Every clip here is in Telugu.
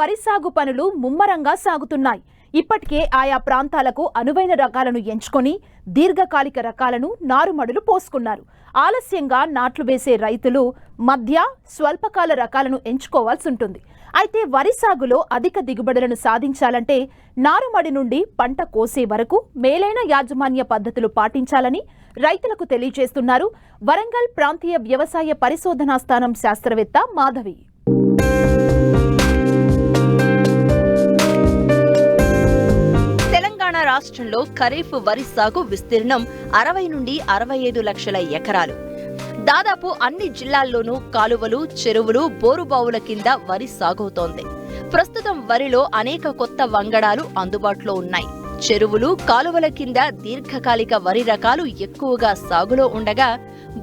వరి సాగు పనులు ముమ్మరంగా సాగుతున్నాయి. ఇప్పటికే ఆయా ప్రాంతాలకు అనువైన రకాలను ఎంచుకొని దీర్ఘకాలిక రకాలను నారుమడులు పోసుకున్నారు. ఆలస్యంగా నాట్లు వేసే రైతులు మధ్య స్వల్పకాల రకాలను ఎంచుకోవాల్సి ఉంటుంది. అయితే వరి సాగులో అధిక దిగుబడులను సాధించాలంటే నారుమడి నుండి పంట కోసే వరకు మేలైన యాజమాన్య పద్ధతులు పాటించాలని రైతులకు తెలియజేస్తున్నారు వరంగల్ ప్రాంతీయ వ్యవసాయ పరిశోధనా స్థానం శాస్త్రవేత్త మాధవి. తెలంగాణ రాష్ట్రంలో ఖరీఫ్ వరి సాగు విస్తీర్ణం అరవై నుండి అరవై ఐదు లక్షల ఎకరాలు. దాదాపు అన్ని జిల్లాల్లోనూ కాలువలు చెరువులు బోరుబావుల కింద వరి సాగవుతోంది ప్రస్తుతం వరిలో అనేక కొత్త వంగడాలు అందుబాటులో ఉన్నాయి. చెరువులు కాలువల కింద దీర్ఘకాలిక వరి రకాలు ఎక్కువగా సాగులో ఉండగా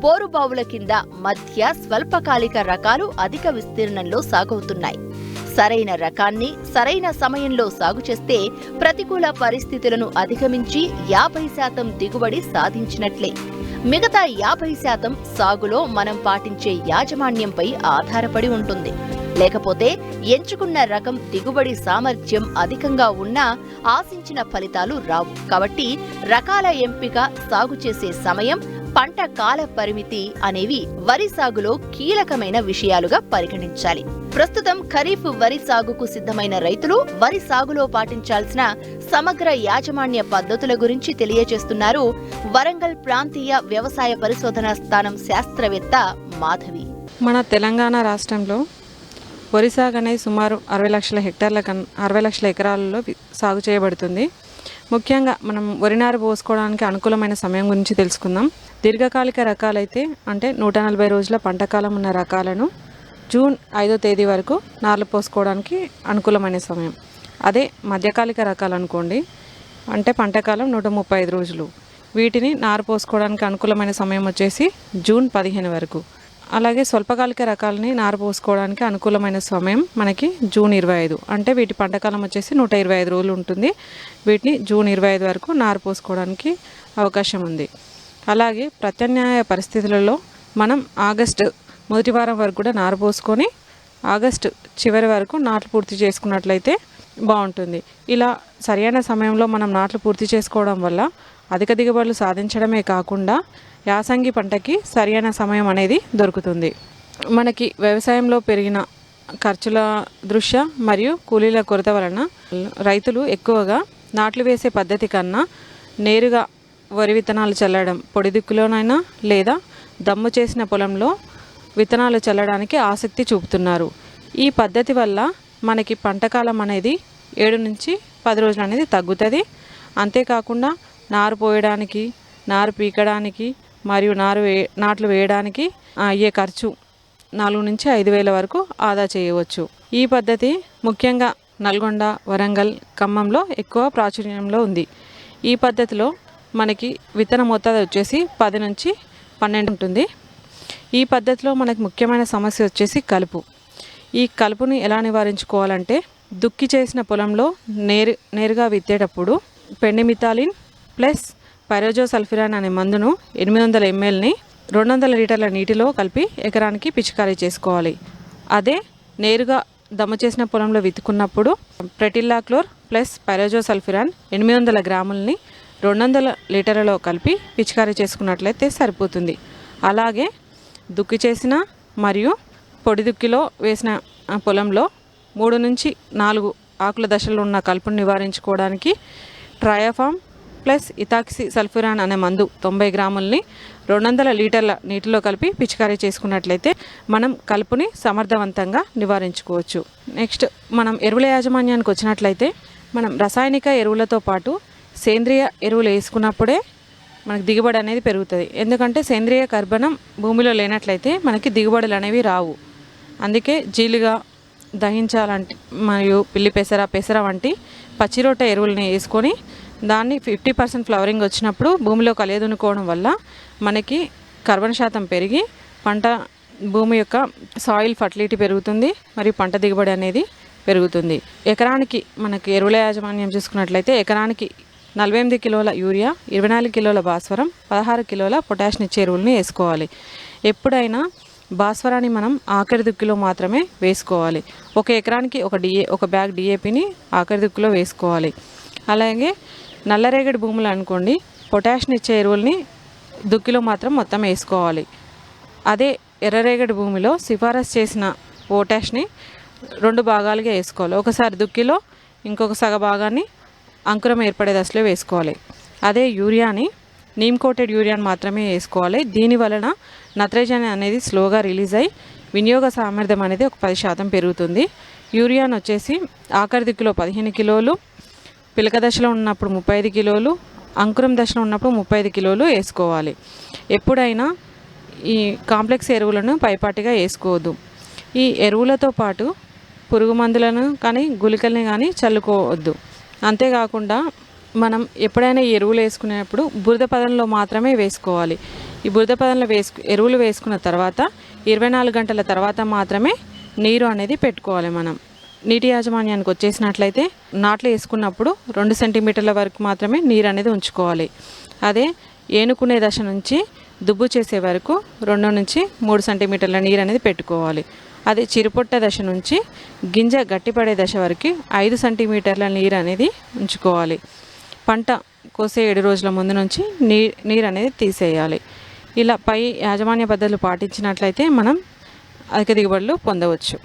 బోరుబావుల కింద మధ్య స్వల్పకాలిక రకాలు అధిక విస్తీర్ణంలో సాగవుతున్నాయి సరైన రకాన్ని సరైన సమయంలో సాగు చేస్తే ప్రతికూల పరిస్థితులను అధిగమించి యాభై శాతం దిగుబడి సాధించినట్లే. మిగతా యాభై శాతం సాగులో మనం పాటించే యాజమాన్యంపై ఆధారపడి ఉంటుంది. లేకపోతే ఎంచుకున్న రకం దిగుబడి సామర్థ్యం అధికంగా ఉన్నా ఆశించిన ఫలితాలు రావు. కాబట్టి రకాల ఎంపిక సాగు చేసే సమయం పంట కాల పరిమితి అనేవి వరి సాగులో కీలకమైన విషయాలుగా పరిగణించాలి. ప్రస్తుతం ఖరీఫ్ వరి సాగుకు సిద్ధమైన రైతులు వరి సాగులో పాటించాల్సిన సమగ్ర యాజమాన్య పద్ధతుల గురించి తెలియజేస్తున్నారు వరంగల్ ప్రాంతీయ వ్యవసాయ పరిశోధనా స్థానం శాస్త్రవేత్త మాధవి. మన తెలంగాణ రాష్ట్రంలో వరి సాగు అనేది సుమారు అరవై లక్షల హెక్టార్ల కన్ అరవై లక్షల ఎకరాలలో సాగు చేయబడుతుంది. ముఖ్యంగా మనం వరి నారు పోసుకోవడానికి అనుకూలమైన సమయం గురించి తెలుసుకుందాం. దీర్ఘకాలిక రకాలైతే అంటే నూట నలభై రోజుల పంటకాలం ఉన్న రకాలను జూన్ ఐదో తేదీ వరకు నార్లు పోసుకోవడానికి అనుకూలమైన సమయం. అదే మధ్యకాలిక రకాలు అనుకోండి. అంటే పంటకాలం నూట ముప్పై ఐదు రోజులు. వీటిని నారు పోసుకోవడానికి అనుకూలమైన సమయం వచ్చేసి జూన్ పదిహేను వరకు. అలాగే స్వల్పకాలిక రకాలని నారు పోసుకోవడానికి అనుకూలమైన సమయం మనకి జూన్ ఇరవై ఐదు. అంటే వీటి పంటకాలం వచ్చేసి నూట ఇరవై ఐదు రోజులు ఉంటుంది. వీటిని జూన్ ఇరవై ఐదు వరకు నారు పోసుకోవడానికి అవకాశం ఉంది. అలాగే ప్రత్యామ్నాయ పరిస్థితులలో మనం ఆగస్టు మొదటి వారం వరకు కూడా నారు పోసుకొని ఆగస్టు చివరి వరకు నాట్లు పూర్తి చేసుకున్నట్లయితే బాగుంటుంది. ఇలా సరైన సమయంలో మనం నాట్లు పూర్తి చేసుకోవడం వల్ల అధిక దిగుబడులు సాధించడమే కాకుండా యాసంగి పంటకి సరైన సమయం అనేది దొరుకుతుంది. మనకి వ్యవసాయంలో పెరిగిన ఖర్చుల దృష్ట్యా మరియు కూలీల కొరత వలన రైతులు ఎక్కువగా నాట్లు వేసే పద్ధతి కన్నా నేరుగా వరి విత్తనాలు చల్లడం పొడి దిక్కులోనైనా లేదా దమ్ము చేసిన పొలంలో విత్తనాలు చల్లడానికి ఆసక్తి చూపుతున్నారు. ఈ పద్ధతి వల్ల మనకి పంటకాలం అనేది ఏడు నుంచి పది రోజులు అనేది తగ్గుతుంది. అంతేకాకుండా నారు పోయడానికి నారు పీకడానికి మరియు నారు వే నాట్లు వేయడానికి అయ్యే ఖర్చు నాలుగు నుంచి ఐదు వేల వరకు ఆదా చేయవచ్చు. ఈ పద్ధతి ముఖ్యంగా నల్గొండ వరంగల్ ఖమ్మంలో ఎక్కువ ప్రాచుర్యంలో ఉంది. ఈ పద్ధతిలో మనకి విత్తన మోతాదు వచ్చేసి పది నుంచి పన్నెండు ఉంటుంది. ఈ పద్ధతిలో మనకు ముఖ్యమైన సమస్య వచ్చేసి కలుపు. ఈ కలుపుని ఎలా నివారించుకోవాలంటే దుక్కి చేసిన పొలంలో నేరు నేరుగా విత్తేటప్పుడు పెండిమితాలిన్ ప్లస్ పైరోజోసల్ఫిరాన్ అనే మందును ఎనిమిది వందల ఎంఎల్ని రెండు వందల లీటర్ల నీటిలో కలిపి ఎకరానికి పిచికారీ చేసుకోవాలి. అదే నేరుగా దమ్ము చేసిన పొలంలో విత్తుకున్నప్పుడు ప్రెటిల్లాక్లోర్ ప్లస్ పైరోజోసల్ఫిరాన్ ఎనిమిది వందల గ్రాములని రెండు వందల లీటర్లలో కలిపి పిచికారీ చేసుకున్నట్లయితే సరిపోతుంది. అలాగే దుక్కి చేసిన మరియు పొడి దుక్కిలో వేసిన ఆ పొలంలో మూడు నుంచి నాలుగు ఆకుల దశలో ఉన్న కలుపును నివారించుకోవడానికి ట్రయాఫామ్ ప్లస్ ఇథాక్సి సల్ఫురాన్ అనే మందు తొంభై గ్రాములని రెండు వందల లీటర్ల నీటిలో కలిపి పిచికారీ చేసుకున్నట్లయితే మనం కలుపుని సమర్థవంతంగా నివారించుకోవచ్చు. నెక్స్ట్ మనం ఎరువుల యాజమాన్యానికి వచ్చినట్లయితే మనం రసాయనిక ఎరువులతో పాటు సేంద్రియ ఎరువులు వేసుకున్నప్పుడే మనకి దిగుబడి అనేది పెరుగుతుంది. ఎందుకంటే సేంద్రియ కర్బనం భూమిలో లేనట్లయితే మనకి దిగుబడులు అనేవి రావు. అందుకే జీలుగా దహించాలంటే మరియు పిల్లి పెసర పెసర వంటి పచ్చిరొట్ట ఎరువులని వేసుకొని దాన్ని ఫిఫ్టీ పర్సెంట్ ఫ్లవరింగ్ వచ్చినప్పుడు భూమిలో కలియదునుకోవడం వల్ల మనకి కార్బన్ శాతం పెరిగి పంట భూమి యొక్క సాయిల్ ఫర్టిలిటీ పెరుగుతుంది మరియు పంట దిగుబడి అనేది పెరుగుతుంది. ఎకరానికి మనకి ఎరువుల యాజమాన్యం చూసుకున్నట్లయితే ఎకరానికి నలభై ఎనిమిది కిలోల యూరియా ఇరవై నాలుగు కిలోల భాస్వరం పదహారు కిలోల పొటాషియం ఇచ్చే ఎరువులని వేసుకోవాలి. ఎప్పుడైనా భాస్వరాన్ని మనం ఆఖరి దుక్కిలో మాత్రమే వేసుకోవాలి. ఒక ఎకరానికి ఒక డిఏ ఒక బ్యాగ్ డిఏపిని ఆఖరి దిక్కులో వేసుకోవాలి. అలాగే నల్లరేగడి భూములు అనుకోండి పొటాషియం ఇచ్చే ఎరువుల్ని దుక్కిలో మాత్రం మొత్తం వేసుకోవాలి. అదే ఎర్రరేగడి భూమిలో సిఫారసు చేసిన పొటాష్ని రెండు భాగాలుగా వేసుకోవాలి. ఒకసారి దుక్కిలో ఇంకొక సగ భాగాన్ని అంకురం ఏర్పడే దశలో వేసుకోవాలి. అదే యూరియాని నీమ్ కోటెడ్ యూరియాని మాత్రమే వేసుకోవాలి. దీని వలన నత్రజని అనేది స్లోగా రిలీజ్ అయ్యి వినియోగ సామర్థ్యం అనేది ఒక పది శాతం పెరుగుతుంది. యూరియాను వచ్చేసి ఆఖరి దిక్కులో పదిహేను కిలోలు పిలక దశలో ఉన్నప్పుడు ముప్పై ఐదు కిలోలు అంకురం దశలో ఉన్నప్పుడు ముప్పై ఐదు కిలోలు వేసుకోవాలి. ఎప్పుడైనా ఈ కాంప్లెక్స్ ఎరువులను పైపాటిగా వేసుకోవద్దు. ఈ ఎరువులతో పాటు పురుగు మందులను కానీ గుళికల్ని కానీ చల్లుకోవద్దు. అంతేకాకుండా మనం ఎప్పుడైనా ఈ ఎరువులు వేసుకునేటప్పుడు బురద పదంలో మాత్రమే వేసుకోవాలి. ఈ బురద పదంలో వేసుకు ఎరువులు వేసుకున్న తర్వాత ఇరవై నాలుగు గంటల తర్వాత మాత్రమే నీరు అనేది పెట్టుకోవాలి మనం. నీటి యాజమాన్యానికి వచ్చేసినట్లయితే నాట్లు వేసుకున్నప్పుడు రెండు సెంటీమీటర్ల వరకు మాత్రమే నీరు అనేది ఉంచుకోవాలి. అదే ఏనుకునే దశ నుంచి దుబ్బు చేసే వరకు రెండు నుంచి మూడు సెంటీమీటర్ల నీరు అనేది పెట్టుకోవాలి. అదే చిరుపొట్ట దశ నుంచి గింజ గట్టిపడే దశ వరకు ఐదు సెంటీమీటర్ల నీరు అనేది ఉంచుకోవాలి. పంట కోసే ఏడు రోజుల ముందు నుంచి నీ నీరు అనేది తీసేయాలి. ఇలా పై యాజమాన్య పద్ధతులు పాటించినట్లయితే మనం అధిక దిగుబడులు పొందవచ్చు.